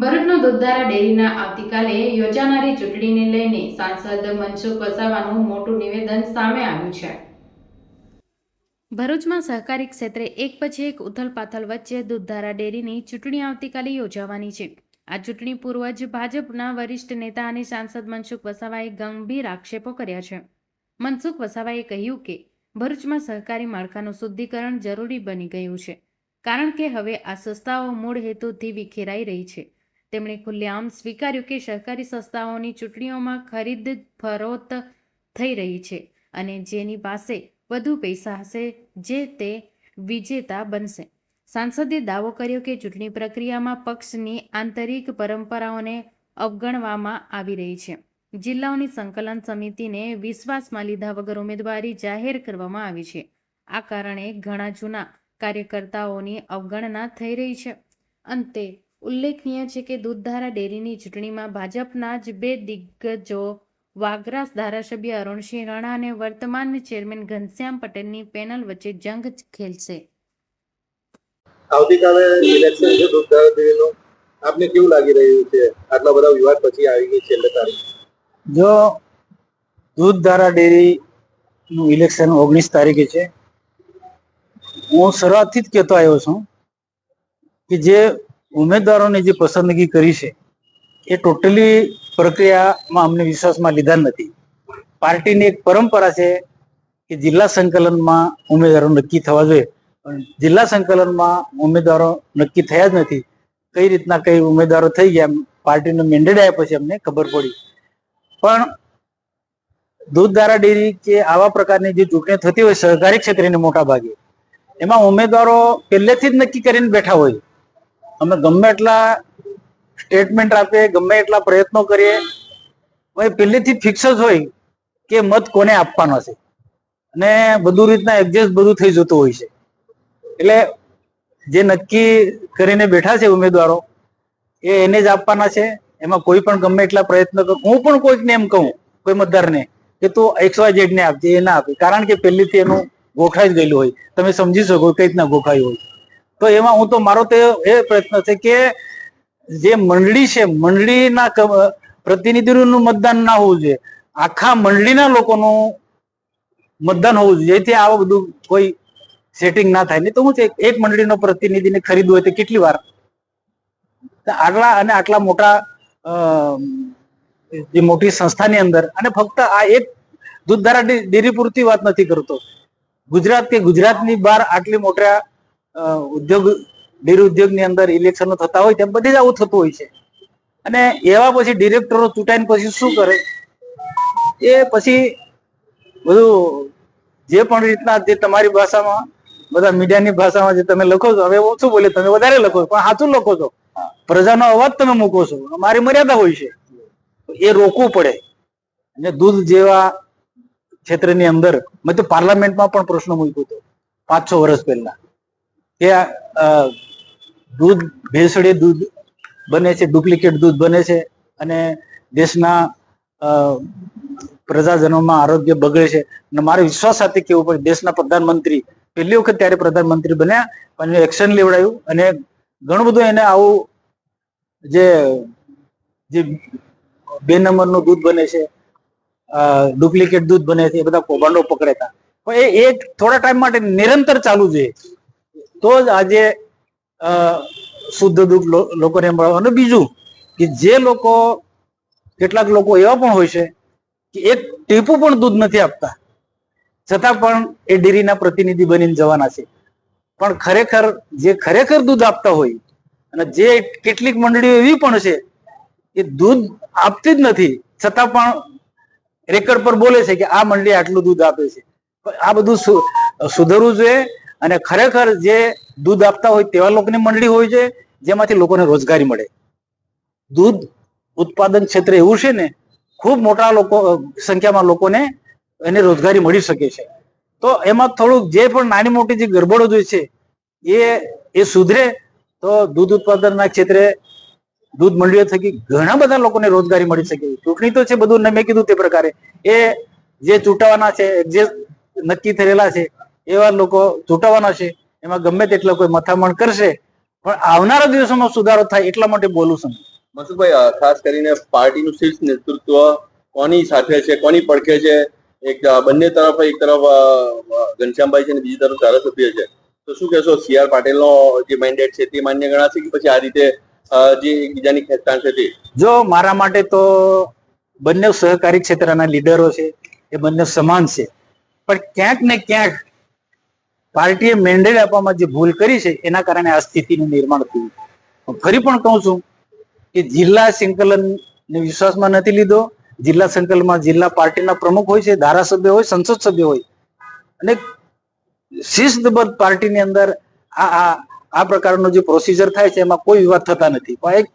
ભરૂચનો દૂધધારા ડેરીના આવતીકાલે યોજાનારી ચૂંટણીને લઈને સાંસદ મનસુખ વસાવાનું મોટું નિવેદન સામે આવ્યું છે. ભરૂચમાં સહકારી ક્ષેત્રે એક પછી એક ઉથલપાથલ વચ્ચે દૂધધારા ડેરીની ચૂંટણી આવતીકાલે યોજાવાની છે. આ ચૂંટણી પૂર્વ જ ભાજપના વરિષ્ઠ નેતા અને સાંસદ મનસુખ વસાવાએ ગંભીર આક્ષેપો કર્યા છે. મનસુખ વસાવાએ કહ્યું કે, ભરૂચમાં સહકારી માળખાનું શુદ્ધિકરણ જરૂરી બની ગયું છે, કારણ કે હવે આ સંસ્થાઓ મૂળ હેતુથી વિખેરાઈ રહી છે. તેમણે ખુલ્લેઆમ સ્વીકાર્યું કે સહકારી સંસ્થાઓની ચૂંટણીઓમાં ખરીદ ફરોત થઈ રહી છે અને જેની પાસે વધુ પૈસા હશે જે તે વિજેતા બનશે. સાંસદે દાવો કર્યો કે ચૂંટણી પ્રક્રિયામાં પક્ષની આંતરિક પરંપરાઓને અવગણવામાં આવી રહી છે. જિલ્લાઓની સંકલન સમિતિને વિશ્વાસમાં લીધા વગર ઉમેદવારી જાહેર કરવામાં આવી છે. આ કારણે ઘણા જૂના કાર્યકર્તાઓની અવગણના થઈ રહી છે. અંતે ઉલ્લેખનીય છે કે દૂધધારા ડેરીની ચૂંટણીમાં ભાજપના જ બે દિગ્ગજો વાગરાસ ધારાસભ્ય અરુણસિંહ રાણા અને વર્તમાન ચેરમેન ઘનશ્યામ પટેલની પેનલ વચ્ચે જંગ ખેલશે. આવતીકાલે ઇલેક્શન છે દૂધધારા દેવીનું આપને કેવું લાગી રહ્યું છે? આટલા બધા વિવાદ પછી આવી ગઈ છેલ્લે તારીખ. જો દૂધધારા ડેરી નું ઇલેક્શન ઓગણીસ તારીખે છે હું શરૂઆતથી જ કહેતો આવ્યો છું કે જે ઉમેદવારોની જે પસંદગી કરી છે, એ ટોટલી પ્રક્રિયામાં અમને વિશ્વાસમાં લીધા નથી. પાર્ટીની એક પરંપરા છે કે જિલ્લા સંકલનમાં ઉમેદવારો નક્કી થવા જોઈએ. પણ જિલ્લા સંકલનમાં ઉમેદવારો નક્કી થયા જ નથી. કઈ રીતના કઈ ઉમેદવારો થઈ ગયા પાર્ટીનો મેન્ડેટ આવ્યા પછી અમને ખબર પડી. પણ દૂધધારા ડેરી કે આવા પ્રકારની જે ચૂંટણી થતી હોય, સહકારી ક્ષેત્રની મોટા ભાગે એમાં ઉમેદવારો પહેલેથી જ નક્કી કરીને બેઠા હોય. અમે ગમે એટલા સ્ટેટમેન્ટ આપીએ ગમે એટલા પ્રયત્નો કરીએ. હવે પહેલેથી ફિક્સ જ હોય કે મત કોને આપવાનો છે. અને બધું રીતના એડજસ્ટ બધું થઈ જતું હોય છે. એટલે જે નક્કી કરીને બેઠા છે ઉમેદવારો, એ એને જ આપવાના છે. એમાં કોઈ પણ ગમે એટલા પ્રયત્ન હું પણ કોઈકને એમ કહું, કોઈ મતદારને, કે તું એક્સ વાય ઝેડ ને આપજે, એ ના આપે. કારણ કે પહેલીથી એનું ગોખાઈ જ ગયેલું હોય. તમે સમજી શકો કઈ રીતના ગોખાયું હોય. તો એમાં હું તો મારો તે એ પ્રયત્ન છે કે જે મંડળી છે, મંડળીના પ્રતિનિધિનું મતદાન ના હોવું જોઈએ. આખા મંડળીના લોકોનું મતદાન હોવું જોઈએ. જેથી આવું બધું કોઈ સેટિંગ ના થાય. નહીં તો હું છે, એક મંડળીનો પ્રતિનિધિને ખરીદવું હોય તો કેટલી વાર? આટલા અને આટલા મોટા જે મોટી સંસ્થાની અંદર અને ફક્ત આ એક દૂધધારા ડેરી પૂરતી વાત નથી કરતો. ગુજરાત કે ગુજરાતની બહાર આટલી મોટા ઉદ્યોગ નિરુદ્યોગની અંદર ઇલેક્શનો થતા હોય તેમ બધે જ આવું થતું હોય છે. અને એવા પછી ડિરેક્ટરો ચૂંટાઈને પછી શું કરે? એ પછી બધું જે પણ રીતના જે તમારી ભાષામાં, બધા મીડિયાની ભાષામાં જે તમે લખો છો, હવે ઓછું બોલે, તમે વધારે લખો પણ સાચું લખો છો. પ્રજાનો અવાજ તમે મૂકો છો, અમારી મર્યાદા હોય છે. એ રોકવું પડે. અને દૂધ જેવા ક્ષેત્રની અંદર, મેં તો પાર્લામેન્ટમાં પણ પ્રશ્ન મૂક્યો હતો, પાંચ છ વર્ષ પહેલા. કે દૂધ ભેળસેળી દૂધ બને છે, ડુપ્લિકેટ દૂધ બને છે અને દેશના પ્રજાજનોમાં આરોગ્ય બગડે છે. અને મારે વિશ્વાસ સાથે કેવું પડે, દેશના પ્રધાનમંત્રી પહેલી વખત ત્યારે પ્રધાનમંત્રી બન્યા અને એક્શન લેવડાયું અને ઘણું બધું એને આવું જે જે બે નંબરનું દૂધ બને છે ડુપ્લિકેટ દૂધ બને છે, એ બધા કૌભાંડો પકડેતા પણ એ એક થોડા ટાઈમ માટે નિરંતર ચાલુ છે. તો જ આજે શુદ્ધ દૂધ લો- લોકોને મળે અને બીજું કે જે લોકો, કેટલાક લોકો એવા પણ હોય છે કે એક ટીપું પણ દૂધ નથી આપતા. છતાં પણ એ ડેરીના પ્રતિનિધિ બનીને જવાના છે. પણ ખરેખર જે ખરેખર દૂધ આપતા હોય, અને જે કેટલીક મંડળીઓ એવી પણ છે કે દૂધ આપતી જ નથી, છતાં પણ રેકર્ડ પર બોલે છે કે આ મંડળી આટલું દૂધ આપે છે. આ બધું સુધરવું જોઈએ. અને ખરેખર જે દૂધ આપતા હોય તેવા લોકોની મંડળી હોય છે, જેમાંથી લોકોને રોજગારી મળે. દૂધ ઉત્પાદન ક્ષેત્ર એવું છે ને, ખૂબ મોટા લોકો, સંખ્યામાં લોકોને એને રોજગારી મળી શકે છે. તો એમાં થોડુંક જે પણ નાની મોટી જે ગરબડો જોઈ છે, એ એ સુધરે તો દૂધ ઉત્પાદનના ક્ષેત્રે દૂધ મંડળીઓ થકી ઘણા બધા લોકોને રોજગારી મળી શકે. ચૂંટણી તો છે બધું, મેં કીધું તે પ્રકારે. એ જે ચૂંટાવાના છે, જે નક્કી થયેલા છે એવા લોકો ચૂંટાવાના છે એમાં ગમે તેટલા કોઈ મથામણ કરશે પણ આવનારા દિવસોમાં સુધારો થાય એટલા માટે બોલું છું. મસુભાઈ ખાસ કરીને પાર્ટીનું શીર્ષ નેતૃત્વ કોની સાથે છે કોની પડખે છે? એક બંને તરફ એક તરફ ઘનશ્યામભાઈ છે અને બીજી તરફ ધારાસભ્ય છે. તો શું કહેશો સી આર પાટીલનો જે મેન્ડેટ છે તે માન્ય ગણાશે કે પછી આ રીતે જે એકબીજાની ખેંચતાણ છે તે? જો મારા માટે તો બંને સહકારી ક્ષેત્રના લીડરો છે એ બંને સમાન છે. પણ ક્યાંક ને ક્યાંક પાર્ટીએ મેન્ડેટ આપવામાં જે ભૂલ કરી છે એના કારણે આ સ્થિતિનું નિર્માણ થયું. ફરી પણ કહું છું કે જિલ્લા સંકલન વિશ્વાસમાં નથી લીધો. જિલ્લા સંકલનમાં જિલ્લા પાર્ટીના પ્રમુખ હોય છે ધારાસભ્ય હોય સંસદ સભ્ય હોય. અને શિસ્તબદ્ધ પાર્ટીની અંદર આ આ આ પ્રકારનો જે પ્રોસિજર થાય છે એમાં કોઈ વિવાદ થતા નથી. પણ એક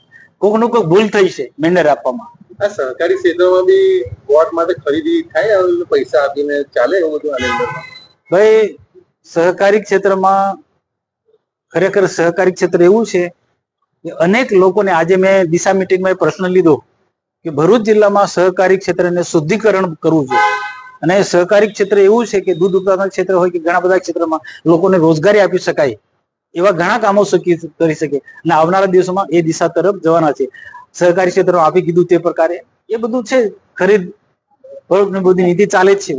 કોકનું કોઈક ભૂલ થઈ છે મેન્ડર આપવામાં. આ સહકારી ક્ષેત્રમાં બી વોટ માટે ખરીદી થાય પૈસા આપીને ચાલે એવું બધું ભાઈ સહકારી ક્ષેત્રમાં ખરેખર સહકારી ક્ષેત્ર એવું છે કે અનેક લોકોને આજે મેં દિશા મિટિંગમાં પ્રશ્ન લીધો કે ભરૂચ જિલ્લામાં સહકારી ક્ષેત્રને શુદ્ધિકરણ કરવું જોઈએ. અને સહકારી ક્ષેત્ર એવું છે કે દૂધ ઉત્પાદન ક્ષેત્ર હોય કે ઘણા બધા ક્ષેત્રમાં લોકોને રોજગારી આપી શકાય એવા ઘણા કામો કરી શકે. અને આવનારા દિવસોમાં એ દિશા તરફ જવાના છે. સહકારી ક્ષેત્રમાં આપી કીધું તે પ્રકારે એ બધું છે. ખરીદ બધી નીતિ ચાલે જ છે.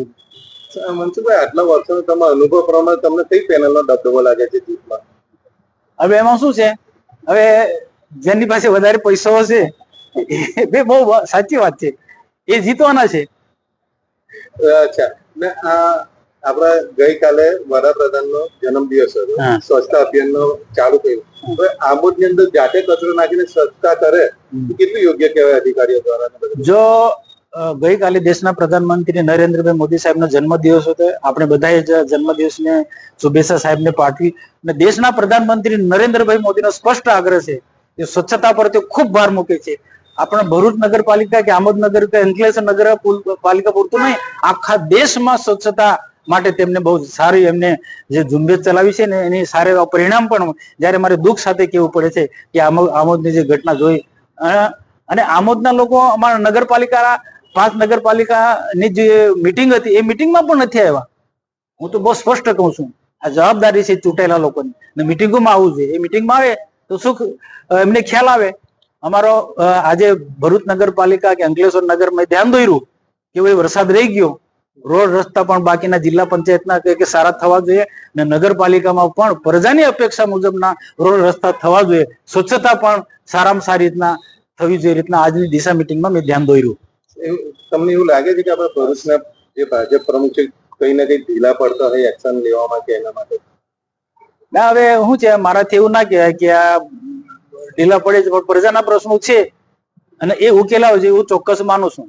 મનસુખભાઈ આટલા વર્ષોનો તમારા અનુભવ પ્રમાણે તમને કઈ પેનલનો દબદબો લાગે છે જીતમાં? હવે એમાં શું છે? હવે જેની પાસે વધારે પૈસાઓ છે બે બહુ સાચી વાત છે. એ જીતવાના છે. અચ્છા. ને આપણા ગઈકાલે વડાપ્રધાનનો જન્મદિવસ હતો. સ્વચ્છતા અભિયાનનો ચાલુ કર્યું. હવે આમોદની અંદર જાતે કચરો નાખીને સ્વચ્છતા કરે કેટલું યોગ્ય કહેવાય અધિકારીઓ દ્વારા? જો ગઈકાલે દેશના પ્રધાનમંત્રી નરેન્દ્રભાઈ મોદી સાહેબનો જન્મદિવસ હતો. આપણે બધાએ જ જન્મદિવસને શુભેચ્છા સાહેબને પાઠવી. અને દેશના પ્રધાનમંત્રી નરેન્દ્રભાઈ મોદીનો સ્પષ્ટ આગ્રહ છે કે સ્વચ્છતા પર તે ખૂબ ભાર મૂકે છે. આપણા ભરૂચ નગરપાલિકા કે આમોદનગર કે અંકલેશ્વર નગર પુલ- પાલિકા પૂરતું નહીં, આખા દેશમાં સ્વચ્છતા માટે તેમને બહુ સારી એમને જે ઝુંબેશ ચલાવી છે ને એની સારા એવા પરિણામ પણ જ્યારે મારે દુઃખ સાથે કહેવું પડે છે કે આમોદ આમોદની જે ઘટના જોઈ. અને આમોદના લોકો અમારા નગરપાલિકા પાંચ નગરપાલિકાની જે મિટિંગ હતી, એ મિટિંગમાં પણ નથી આવ્યા. હું તો બહુ સ્પષ્ટ કહું છું. આ જવાબદારી છે ચૂંટાયેલા લોકોની. મિટિંગોમાં આવવું જોઈએ. એ મિટિંગમાં આવે તો શું એમને ખ્યાલ આવે. અમારો આજે ભરૂચ નગરપાલિકા કે અંકલેશ્વર નગરમાં ધ્યાન દોર્યું કે ભાઈ વરસાદ રહી ગયો. રોડ રસ્તા પણ બાકીના જિલ્લા પંચાયતના કે સારા થવા જોઈએ ને નગરપાલિકામાં પણ પ્રજાની અપેક્ષા મુજબના રોડ રસ્તા થવા જોઈએ. સ્વચ્છતા પણ સારામાં સારી રીતના થવી જોઈએ રીતના આજની દિશા મિટિંગમાં મેં ધ્યાન દોર્યું. તમને એવું લાગે છે કે આપણા ભરૂચના જે ભાજપ પ્રમુખ છે, કઈ ને કઈ ઢીલા પડતા હોય એક્શન લેવામાં કે એના માટે? ના, હવે શું છે, મારાથી એવું ના કહેવાય કે આ ઢીલા પડે છે, પણ પ્રજાના પ્રશ્નો છે. અને એ ઉકેલાવ છે, એવું ચોક્કસ માનું છું.